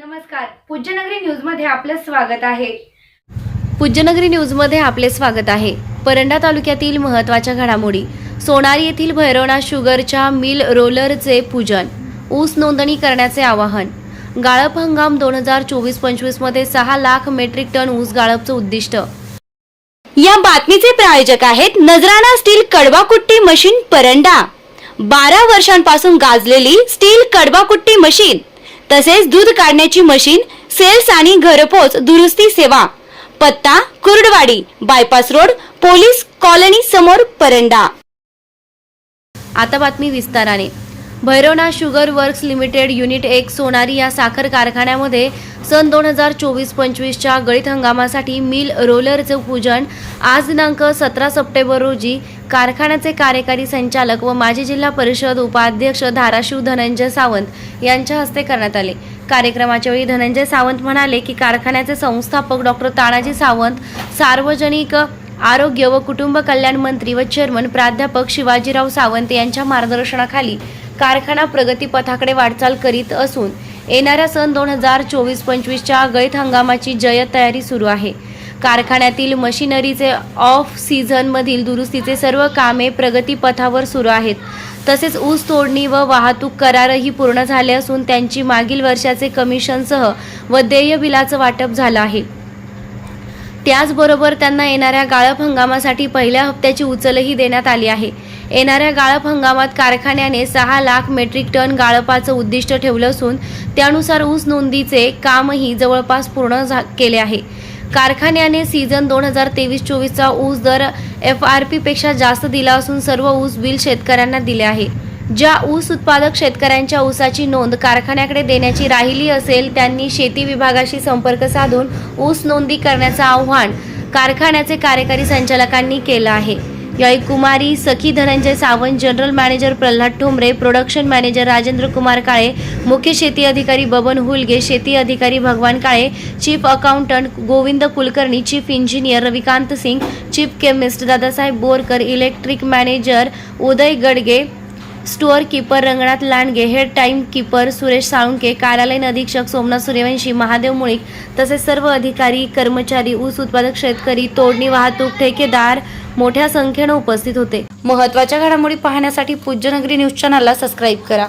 नमस्कार. पूज्यनगरी न्यूजमध्ये आपलं स्वागत आहे. पूज्यनगरी न्यूजमध्ये आपले स्वागत आहे. परंडा तालुक्यातील महत्त्वाच्या घडामोडी. सोनारी येथील भैरवणा शुगरच्या मिल रोलरचे पूजन. ऊस नोंदणी करण्याचे आवाहन. गाळप हंगाम दोन हजार चोवीस पंचवीसमध्ये सहा लाख मेट्रिक टन ऊस गाळपचं उद्दिष्ट. या बातमीचे प्रायोजक आहेत नजराणा स्टील कडवाकुट्टी मशीन परंडा. बारा वर्षांपासून गाजलेली स्टील कडवाकुट्टी मशीन. तसेच दूध काढण्याची मशीन सेल्स आणि घरपोच दुरुस्ती सेवा. पत्ता Kurduwadi bypass road police colony समोर परंडा. आता बातमी विस्ताराने. Bhairavnath sugar works limited unit एक सोनारी या साखर कारखान्यामध्ये सन दोन हजार चोवीस पंचवीसच्या गळीत हंगामासाठी मिल रोलरचं पूजन. आज दिनांक सतरा सप्टेंबर रोजी कारखान्याचे कार्यकारी संचालक व माजी जिल्हा परिषद उपाध्यक्ष धाराशिव धनंजय सावंत यांच्या हस्ते करण्यात आले. कार्यक्रमाच्या वेळी धनंजय सावंत म्हणाले की कारखान्याचे संस्थापक डॉक्टर तानाजी सावंत सार्वजनिक आरोग्य व कुटुंब कल्याण मंत्री व चेअरमन प्राध्यापक शिवाजीराव सावंत यांच्या मार्गदर्शनाखाली कारखाना प्रगतीपथाकडे वाटचाल करीत असून येणाऱ्या सन दोन हजार चोवीस पंचवीसच्या गैत हंगामाची जयत तयारी सुरू आहे. कारखान्यातील मशिनरीचे ऑफ सीझनमधील दुरुस्तीचे सर्व कामे प्रगतीपथावर सुरू आहेत. तसेच ऊस तोडणी व वाहतूक करारही पूर्ण झाले असून त्यांची मागील वर्षाचे कमिशनसह व देय बिलाचं वाटप झालं आहे. त्याचबरोबर त्यांना येणाऱ्या गाळप हंगामासाठी पहिल्या हप्त्याची उचलही देण्यात आली आहे. येणाऱ्या गाळप हंगामात कारखान्याने सहा लाख मेट्रिक टन गाळपाचं उद्दिष्ट ठेवलं असून त्यानुसार ऊस नोंदीचे कामही जवळपास पूर्ण झा केले आहे. कारखान्याने सीझन दोन हजार तेवीस चोवीसचा ऊस दर एफ आर पीपेक्षा जास्त दिला असून सर्व ऊस बिल शेतकऱ्यांना दिले आहे. ज्या ऊस उत्पादक शेतकऱ्यांच्या ऊसाची नोंद कारखान्याकडे देण्याची राहिली असेल त्यांनी शेती विभागाशी संपर्क साधून ऊस नोंदी करण्याचं आव्हान कारखान्याचे कार्यकारी संचालकांनी केलं आहे. यावेळी कुमारी Sakhi Dhananjay Sawant general manager Pralhad Thombare production manager Rajendra Kumar Kale मुख्य शेती अधिकारी बबन हुलगे शेती अधिकारी Bhagwan Kale chief accountant Govind Kulkarni chief engineer Ravikant Singh chief chemist Dadasaheb Borkar electric manager Uday Gadge store keeper Ranganath Landge head time keeper Suresh Salunke कार्यालयीन अधीक्षक सोमनाथ सूर्यवंशी महादेव मुळीक तसेच सर्व अधिकारी कर्मचारी ऊस उत्पादक शेतकरी तोडणी वाहतूक ठेकेदार मोठ्या संख्येनं उपस्थित होते. महत्त्वाच्या घडामोडी पाहण्यासाठी पूज्यनगरी न्यूज चॅनलला सबस्क्राईब करा.